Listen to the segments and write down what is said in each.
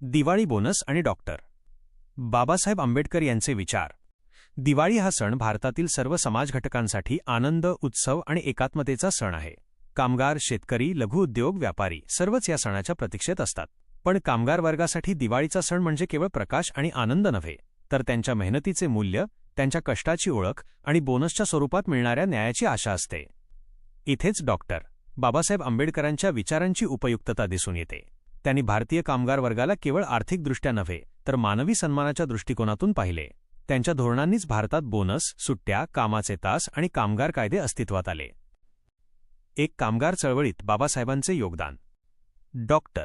Diwali bonus आणि doctor. Babasaheb Ambedkar यांचे विचार. दिवाळी हा सण भारतातील सर्व समाज घटकांसाठी आनंद उत्सव आणि एकात्मतेचा सण आहे. कामगार शेतकरी लघुउद्योग व्यापारी सर्वच या सणाच्या प्रतीक्षेत असतात. पण कामगार वर्गासाठी दिवाळीचा सण म्हणजे केवळ प्रकाश आणि आनंद नव्हे तर त्यांच्या मेहनतीचे मूल्य त्यांच्या कष्टाची ओळख आणि बोनसच्या स्वरूपात मिळणाऱ्या न्यायाची आशा असते. इथेच डॉक्टर. बाबासाहेब आंबेडकरांच्या विचारांची उपयुक्तता दिसून येते. त्यांनी भारतीय कामगार वर्गाला केवळ आर्थिकदृष्ट्या नव्हे तर मानवी सन्मानाच्या दृष्टिकोनातून पाहिले. त्यांच्या धोरणांनीच भारतात बोनस सुट्ट्या कामाचे तास आणि कामगार कायदे अस्तित्वात आले. एक कामगार चळवळीत बाबासाहेबांचे योगदान. डॉक्टर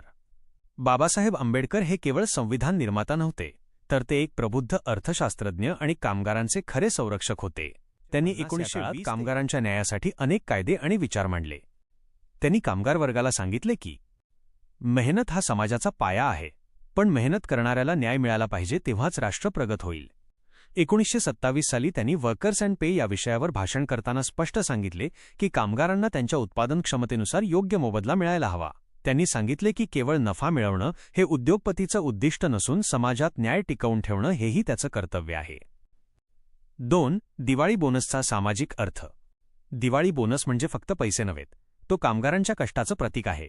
बाबासाहेब आंबेडकर हे केवळ संविधान निर्माता नव्हते तर ते एक प्रबुद्ध अर्थशास्त्रज्ञ आणि कामगारांचे खरे संरक्षक होते. त्यांनी एकोणीसशे कामगारांच्या न्यायासाठी अनेक कायदे आणि विचार मांडले. त्यांनी कामगार वर्गाला सांगितले की मेहनत हा समाजाचा पाया आहे पण मेहनत करणाऱ्याला न्याय मिळाला पाहिजे तेव्हाच राष्ट्र प्रगत होईल. एकोणीसशे सत्तावीस साली त्यांनी वर्कर्स अँड पे या विषयावर भाषण करताना स्पष्ट सांगितले की कामगारांना त्यांच्या उत्पादन क्षमतेनुसार योग्य मोबदला मिळायला हवा. त्यांनी सांगितले की केवळ नफा मिळवणं हे उद्योगपतीचं उद्दिष्ट नसून समाजात न्याय टिकवून ठेवणं हेही त्याचं कर्तव्य आहे. दोन दिवाळी बोनसचा सामाजिक अर्थ. दिवाळी बोनस म्हणजे फक्त पैसे नव्हेत तो कामगारांच्या कष्टाचं प्रतीक आहे.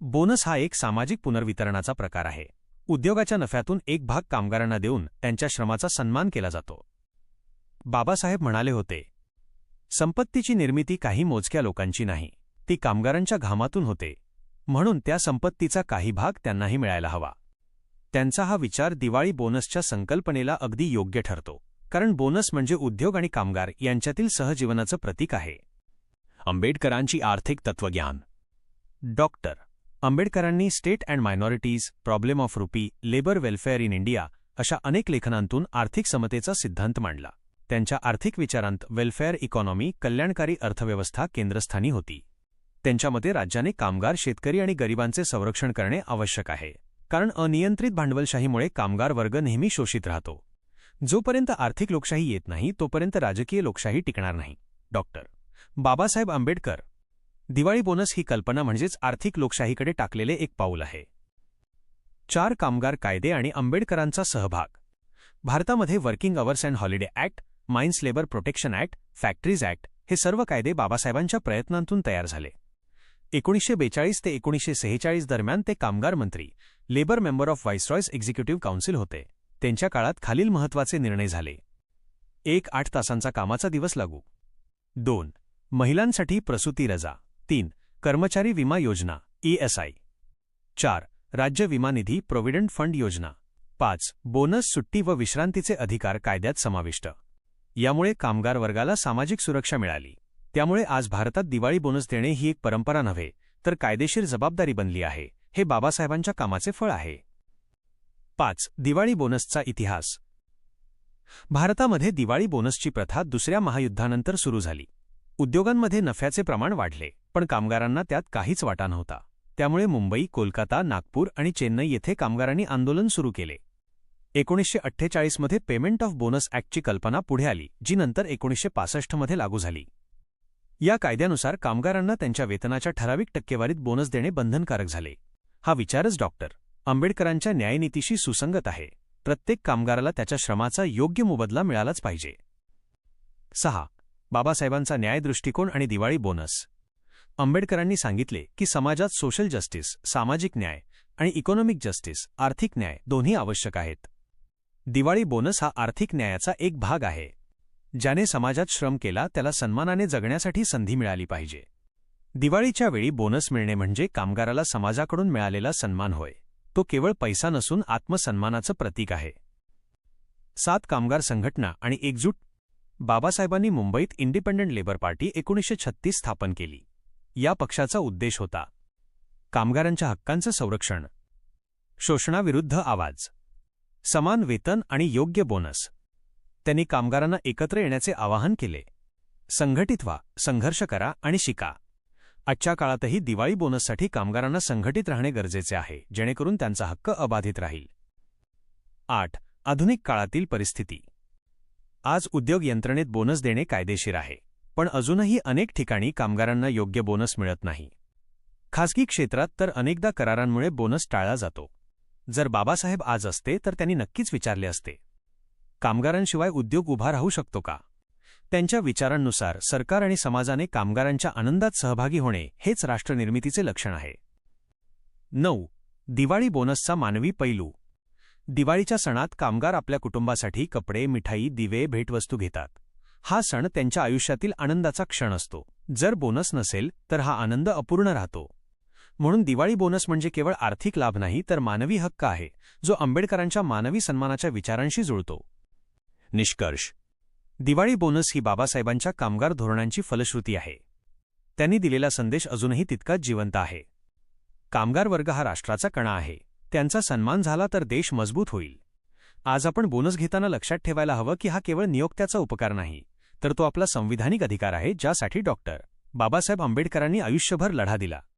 बोनस हा एक सामाजिक पुनर्वितरणाचा प्रकार आहे. उद्योगाच्या नफ्यातून एक भाग कामगारांना देऊन त्यांच्या श्रमाचा सन्मान केला जातो. बाबासाहेब म्हणाले होते संपत्तीची निर्मिती काही मोजक्या लोकांची नाही ती कामगारांच्या घामातून होते. म्हणून त्या संपत्तीचा काही भाग त्यांनाही मिळायला हवा. त्यांचा हा विचार दिवाळी बोनसच्या संकल्पनेला अगदी योग्य ठरतो कारण बोनस म्हणजे उद्योग आणि कामगार यांच्यातील सहजीवनाचं प्रतीक आहे. आंबेडकरांची आर्थिक तत्वज्ञान डॉक्टर आंबेडकरांनी state and minorities problem of rupee labour welfare in India अशा अनेक लेखनांतून आर्थिक समतेचा सिद्धांत मांडला. त्यांच्या आर्थिक विचारांत वेल्फेअर इकॉनॉमी कल्याणकारी अर्थव्यवस्था केंद्रस्थानी होती. त्यांच्या मते राज्याने कामगार शेतकरी आणि गरिबांचे संरक्षण करणे आवश्यक आहे. कारण अनियंत्रित भांडवलशाहीमुळे कामगार वर्ग नेहमी शोषित राहतो. जोपर्यंत आर्थिक लोकशाही येत नाही तोपर्यंत राजकीय लोकशाही टिकणार नाही. डॉक्टर. बाबासाहेब आंबेडकर दिवाळी बोनस ही कल्पना म्हणजेच आर्थिक लोकशाहीकडे टाकलेले एक पाऊल आहे. चार कामगार कायदे आणि आंबेडकरांचा सहभाग. भारतामध्ये working hours and holiday act mines labour protection act factories act हे सर्व कायदे बाबासाहेबांच्या प्रयत्नांतून तयार झाले. एकोणीसशे बेचाळीस ते एकोणीसशे सेहेचाळीस दरम्यान ते कामगार मंत्री labour member of viceroy's executive council होते. त्यांच्या काळात खालील महत्त्वाचे निर्णय झाले. एक आठ तासांचा कामाचा दिवस लागू. दोन महिलांसाठी प्रसूती रजा. तीन कर्मचारी विमा योजना ईएसआय चार राज्य विमा निधी प्रोव्हिडंट फंड योजना. पाच बोनस सुट्टी व विश्रांतीचे अधिकार कायद्यात समाविष्ट. यामुळे कामगार वर्गाला सामाजिक सुरक्षा मिळाली. त्यामुळे आज भारतात दिवाळी बोनस देणे ही एक परंपरा नव्हे तर कायदेशीर जबाबदारी बनली आहे हे बाबासाहेबांच्या कामाचे फळ आहे. पाच दिवाळी बोनसचा इतिहास. भारतामध्ये दिवाळी बोनसची प्रथा दुसऱ्या महायुद्धानंतर सुरू झाली. उद्योगांमध्ये नफ्याचे प्रमाण वाढले. पण कामगारांना त्यात काहीच वाटा नव्हता. त्यामुळे मुंबई कोलकाता नागपूर आणि चेन्नई येथे कामगारांनी आंदोलन सुरू केले. एकोणीसशे अठ्ठेचाळीसमध्ये पेमेंट ऑफ बोनस ॲक्टची कल्पना पुढे आली जी नंतर एकोणीसशे पासष्टमध्ये लागू झाली. या कायद्यानुसार कामगारांना त्यांच्या वेतनाच्या ठराविक टक्केवारीत बोनस देणे बंधनकारक झाले. हा विचारच डॉक्टर आंबेडकरांच्या न्यायनीतीशी सुसंगत आहे. प्रत्येक कामगाराला त्याच्या श्रमाचा योग्य मोबदला मिळालाच पाहिजे. सहा. बाबासाहेबांचा न्याय दृष्टिकोन आणि दिवाळी बोनस. आंबेडकरांनी सांगितले की समाजात सोशल जस्टिस सामाजिक न्याय आणि इकॉनॉमिक जस्टिस आर्थिक न्याय दोन्ही आवश्यक आहेत. दिवाळी बोनस हा आर्थिक न्यायाचा एक भाग आहे. ज्याने समाजात श्रम केला त्याला सन्मानाने जगण्यासाठी संधी मिळाली पाहिजे. दिवाळीच्या वेळी बोनस मिळणे म्हणजे कामगाराला समाजाकडून मिळालेला सन्मान होय. तो केवळ पैसा नसून आत्मसन्मानाचं प्रतीक आहे. सात कामगार संघटना आणि एकजूट बाबासाहेबांनी मुंबईत इंडिपेंडंट लेबर पार्टी एकोणीसशे छत्तीस स्थापन केली. या पक्षाचा उद्देश होता. कामगारांच्या हक्कांचं संरक्षण. शोषणाविरुद्ध आवाज. समान वेतन आणि योग्य बोनस. त्यांनी कामगारांना एकत्र येण्याचे आवाहन केले. संघटित व्हा संघर्ष करा आणि शिका. आजच्या काळातही दिवाळी बोनससाठी कामगारांना संघटित राहणे गरजेचे आहे जेणेकरून त्यांचा हक्क अबाधित राहील. आठ आधुनिक काळातील परिस्थिती. आज उद्योग यंत्रणेत बोनस देणे कायदेशीर आहे. पण अजूनही अनेक ठिकाणी कामगारांना योग्य बोनस मिळत नाही. खासगी क्षेत्रात तर अनेकदा करारांमुळे बोनस टाळला जातो. जर बाबासाहेब आज असते तर त्यांनी नक्कीच विचारले असते. कामगारांशिवाय उद्योग उभा राहू शकतो का? त्यांच्या विचारांनुसार सरकार आणि समाजाने कामगारांच्या आनंदात सहभागी होणे हेच राष्ट्रनिर्मितीचे लक्षण आहे. नऊ. दिवाळी बोनसचा मानवी पैलू. दिवाळीच्या सणात कामगार आपल्या कुटुंबासाठी कपडे मिठाई दिवे भेटवस्तू घेतात. हा सण त्यांच्या आयुष्यातील आनंदाचा क्षण असतो. जर बोनस नसेल तर हा आनंद अपूर्ण राहतो. म्हणून दिवाळी बोनस म्हणजे केवळ आर्थिक लाभ नाही तर मानवी हक्क आहे जो आंबेडकरांच्या मानवी सन्मानाच्या विचारांशी जुळतो. निष्कर्ष. दिवाळी बोनस ही बाबासाहेबांच्या कामगार धोरणांची फलश्रुती आहे. त्यांनी दिलेला संदेश अजूनही तितकाच जिवंत आहे. कामगार वर्ग हा राष्ट्राचा कणा आहे. त्यांचा सन्मान झाला तर देश मजबूत होईल. आज आपण बोनस घेताना लक्षात ठेवायला हवं की हा केवळ नियोक्त्याचा उपकार नाही. तर तो आपला संविधानिक अधिकार आहे ज्यासाठी डॉक्टर. बाबासाहेब आंबेडकरांनी आयुष्यभर लढा दिला.